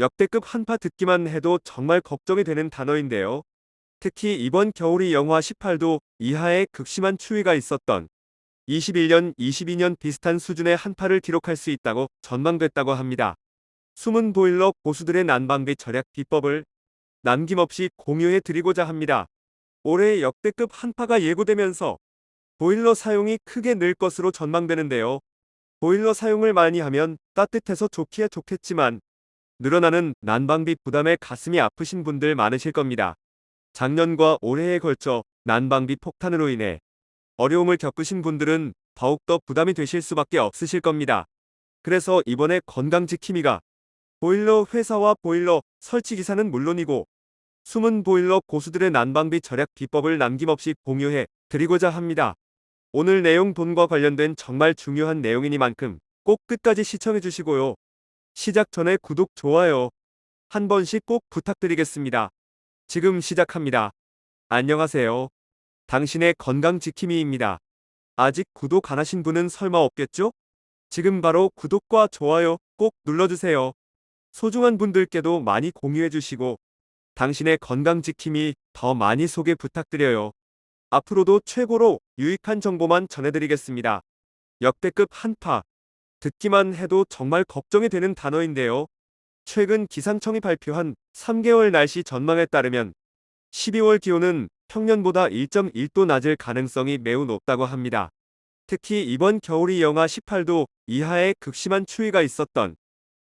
역대급 한파 듣기만 해도 정말 걱정이 되는 단어인데요. 특히 이번 겨울이 영하 18도 이하의 극심한 추위가 있었던 21년, 22년 비슷한 수준의 한파를 기록할 수 있다고 전망됐다고 합니다. 숨은 보일러 고수들의 난방비 절약 비법을 남김없이 공유해 드리고자 합니다. 올해 역대급 한파가 예고되면서 보일러 사용이 크게 늘 것으로 전망되는데요. 보일러 사용을 많이 하면 따뜻해서 좋기야 좋겠지만 늘어나는 난방비 부담에 가슴이 아프신 분들 많으실 겁니다. 작년과 올해에 걸쳐 난방비 폭탄으로 인해 어려움을 겪으신 분들은 더욱더 부담이 되실 수밖에 없으실 겁니다. 그래서 이번에 건강지킴이가 보일러 회사와 보일러 설치 기사는 물론이고 숨은 보일러 고수들의 난방비 절약 비법을 남김없이 공유해 드리고자 합니다. 오늘 내용 돈과 관련된 정말 중요한 내용이니만큼 꼭 끝까지 시청해 주시고요. 시작 전에 구독, 좋아요 한 번씩 꼭 부탁드리겠습니다. 지금 시작합니다. 안녕하세요. 당신의 건강 지킴이입니다. 아직 구독 안 하신 분은 설마 없겠죠? 지금 바로 구독과 좋아요 꼭 눌러주세요. 소중한 분들께도 많이 공유해 주시고 당신의 건강 지킴이 더 많이 소개 부탁드려요. 앞으로도 최고로 유익한 정보만 전해드리겠습니다. 역대급 한파. 듣기만 해도 정말 걱정이 되는 단어인데요. 최근 기상청이 발표한 3개월 날씨 전망에 따르면 12월 기온은 평년보다 1.1도 낮을 가능성이 매우 높다고 합니다. 특히 이번 겨울이 영하 18도 이하의 극심한 추위가 있었던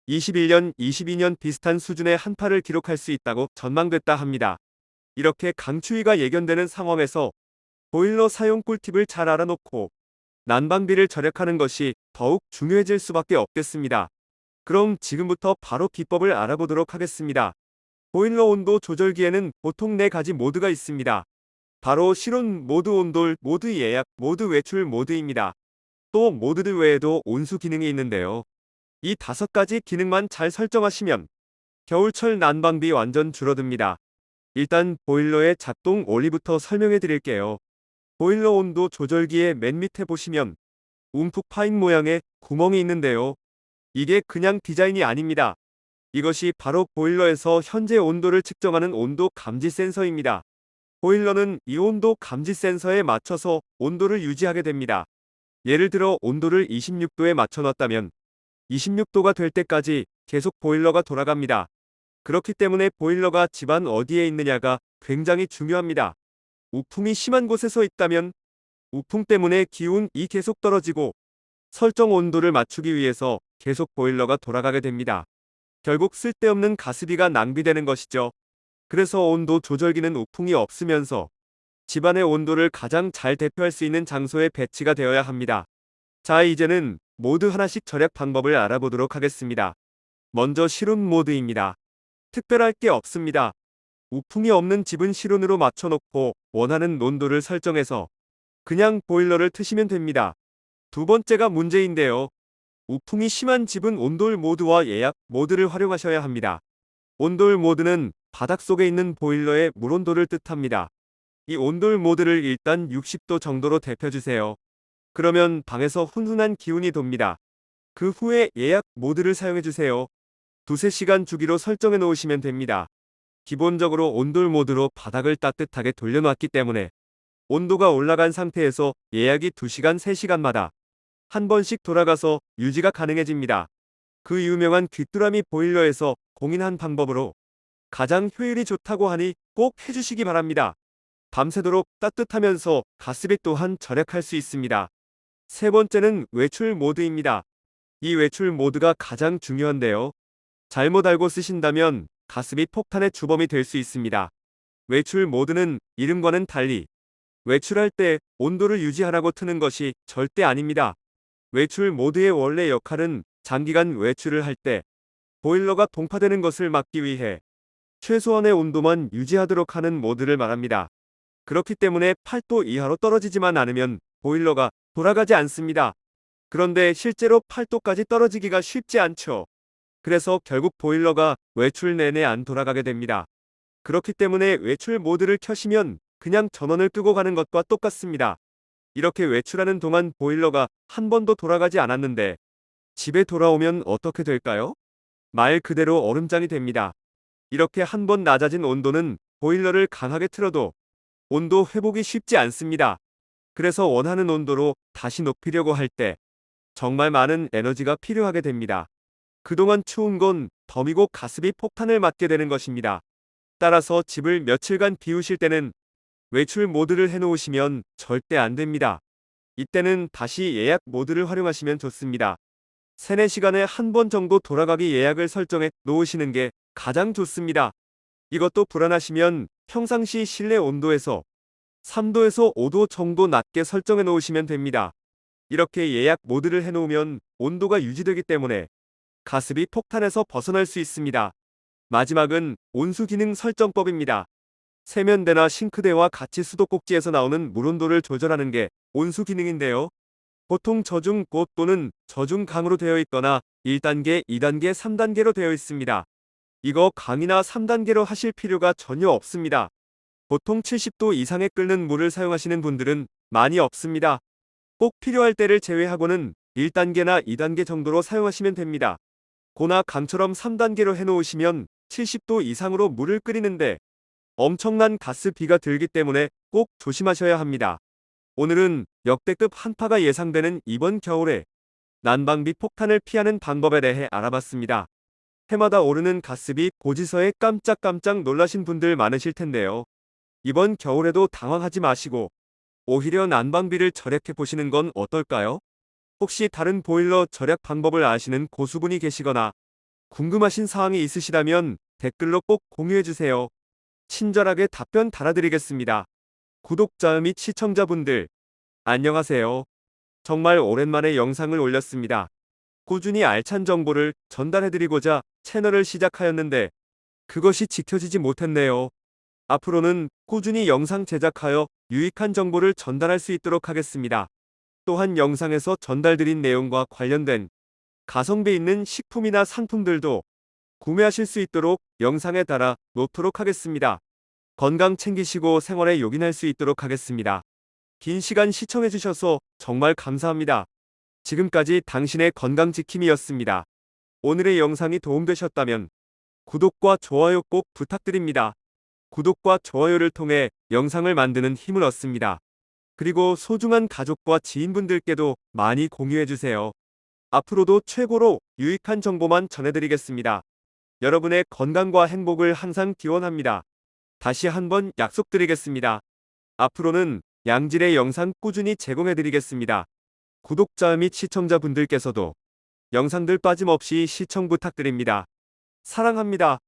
21년, 22년 비슷한 수준의 한파를 기록할 수 있다고 전망됐다 합니다. 이렇게 강추위가 예견되는 상황에서 보일러 사용 꿀팁을 잘 알아놓고 난방비를 절약하는 것이 더욱 중요해질 수밖에 없겠습니다. 그럼 지금부터 바로 비법을 알아보도록 하겠습니다. 보일러 온도 조절기에는 보통 4가지 모드가 있습니다. 바로 실온 모드 온돌, 모드 예약, 모드 외출 모드입니다. 또 모드들 외에도 온수 기능이 있는데요. 이 다섯 가지 기능만 잘 설정하시면 겨울철 난방비 완전 줄어듭니다. 일단 보일러의 작동 원리부터 설명해 드릴게요. 보일러 온도 조절기의 맨 밑에 보시면 움푹 파인 모양의 구멍이 있는데요. 이게 그냥 디자인이 아닙니다. 이것이 바로 보일러에서 현재 온도를 측정하는 온도 감지 센서입니다. 보일러는 이 온도 감지 센서에 맞춰서 온도를 유지하게 됩니다. 예를 들어 온도를 26도에 맞춰놨다면 26도가 될 때까지 계속 보일러가 돌아갑니다. 그렇기 때문에 보일러가 집안 어디에 있느냐가 굉장히 중요합니다. 우풍이 심한 곳에서 있다면 우풍 때문에 기온이 계속 떨어지고 설정 온도를 맞추기 위해서 계속 보일러가 돌아가게 됩니다. 결국 쓸데없는 가스비가 낭비되는 것이죠. 그래서 온도 조절기는 우풍이 없으면서 집안의 온도를 가장 잘 대표할 수 있는 장소에 배치가 되어야 합니다. 자, 이제는 모드 하나씩 절약 방법을 알아보도록 하겠습니다. 먼저 실온 모드입니다. 특별할 게 없습니다. 우풍이 없는 집은 실온으로 맞춰놓고 원하는 온도를 설정해서 그냥 보일러를 트시면 됩니다. 두 번째가 문제인데요. 우풍이 심한 집은 온돌 모드와 예약 모드를 활용하셔야 합니다. 온돌 모드는 바닥 속에 있는 보일러의 물 온도를 뜻합니다. 이 온돌 모드를 일단 60도 정도로 데펴주세요. 그러면 방에서 훈훈한 기운이 돕니다. 그 후에 예약 모드를 사용해주세요. 두세 시간 주기로 설정해 놓으시면 됩니다. 기본적으로 온돌 모드로 바닥을 따뜻하게 돌려놨기 때문에 온도가 올라간 상태에서 예약이 2시간, 3시간마다 한 번씩 돌아가서 유지가 가능해집니다. 그 유명한 귀뚜라미 보일러에서 공인한 방법으로 가장 효율이 좋다고 하니 꼭 해주시기 바랍니다. 밤새도록 따뜻하면서 가스비 또한 절약할 수 있습니다. 세 번째는 외출 모드입니다. 이 외출 모드가 가장 중요한데요. 잘못 알고 쓰신다면 가스비 폭탄의 주범이 될 수 있습니다. 외출 모드는 이름과는 달리 외출할 때 온도를 유지하라고 트는 것이 절대 아닙니다. 외출 모드의 원래 역할은 장기간 외출을 할 때 보일러가 동파되는 것을 막기 위해 최소한의 온도만 유지하도록 하는 모드를 말합니다. 그렇기 때문에 8도 이하로 떨어지지만 않으면 보일러가 돌아가지 않습니다. 그런데 실제로 8도까지 떨어지기가 쉽지 않죠. 그래서 결국 보일러가 외출 내내 안 돌아가게 됩니다. 그렇기 때문에 외출 모드를 켜시면 그냥 전원을 끄고 가는 것과 똑같습니다. 이렇게 외출하는 동안 보일러가 한 번도 돌아가지 않았는데 집에 돌아오면 어떻게 될까요? 말 그대로 얼음장이 됩니다. 이렇게 한 번 낮아진 온도는 보일러를 강하게 틀어도 온도 회복이 쉽지 않습니다. 그래서 원하는 온도로 다시 높이려고 할 때 정말 많은 에너지가 필요하게 됩니다. 그동안 추운 건 덤이고 가습이 폭탄을 맞게 되는 것입니다. 따라서 집을 며칠간 비우실 때는 외출 모드를 해놓으시면 절대 안 됩니다. 이때는 다시 예약 모드를 활용하시면 좋습니다. 3, 4시간에 한 번 정도 돌아가기 예약을 설정해 놓으시는 게 가장 좋습니다. 이것도 불안하시면 평상시 실내 온도에서 3도에서 5도 정도 낮게 설정해 놓으시면 됩니다. 이렇게 예약 모드를 해놓으면 온도가 유지되기 때문에 가습이 폭탄에서 벗어날 수 있습니다. 마지막은 온수 기능 설정법입니다. 세면대나 싱크대와 같이 수도꼭지에서 나오는 물 온도를 조절하는 게 온수 기능인데요. 보통 저중 고 또는 저중 강으로 되어 있거나 1단계, 2단계, 3단계로 되어 있습니다. 이거 강이나 3단계로 하실 필요가 전혀 없습니다. 보통 70도 이상에 끓는 물을 사용하시는 분들은 많이 없습니다. 꼭 필요할 때를 제외하고는 1단계나 2단계 정도로 사용하시면 됩니다. 고나 강처럼 3단계로 해놓으시면 70도 이상으로 물을 끓이는데 엄청난 가스비가 들기 때문에 꼭 조심하셔야 합니다. 오늘은 역대급 한파가 예상되는 이번 겨울에 난방비 폭탄을 피하는 방법에 대해 알아봤습니다. 해마다 오르는 가스비 고지서에 깜짝깜짝 놀라신 분들 많으실 텐데요. 이번 겨울에도 당황하지 마시고 오히려 난방비를 절약해 보시는 건 어떨까요? 혹시 다른 보일러 절약 방법을 아시는 고수분이 계시거나 궁금하신 사항이 있으시다면 댓글로 꼭 공유해 주세요. 친절하게 답변 달아드리겠습니다. 구독자 및 시청자분들, 안녕하세요. 정말 오랜만에 영상을 올렸습니다. 꾸준히 알찬 정보를 전달해드리고자 채널을 시작하였는데 그것이 지켜지지 못했네요. 앞으로는 꾸준히 영상 제작하여 유익한 정보를 전달할 수 있도록 하겠습니다. 또한 영상에서 전달드린 내용과 관련된 가성비 있는 식품이나 상품들도 구매하실 수 있도록 영상에 따라 놓도록 하겠습니다. 건강 챙기시고 생활에 요긴할 수 있도록 하겠습니다. 긴 시간 시청해주셔서 정말 감사합니다. 지금까지 당신의 건강지킴이였습니다. 오늘의 영상이 도움되셨다면 구독과 좋아요 꼭 부탁드립니다. 구독과 좋아요를 통해 영상을 만드는 힘을 얻습니다. 그리고 소중한 가족과 지인분들께도 많이 공유해주세요. 앞으로도 최고로 유익한 정보만 전해드리겠습니다. 여러분의 건강과 행복을 항상 기원합니다. 다시 한번 약속드리겠습니다. 앞으로는 양질의 영상 꾸준히 제공해드리겠습니다. 구독자 및 시청자분들께서도 영상들 빠짐없이 시청 부탁드립니다. 사랑합니다.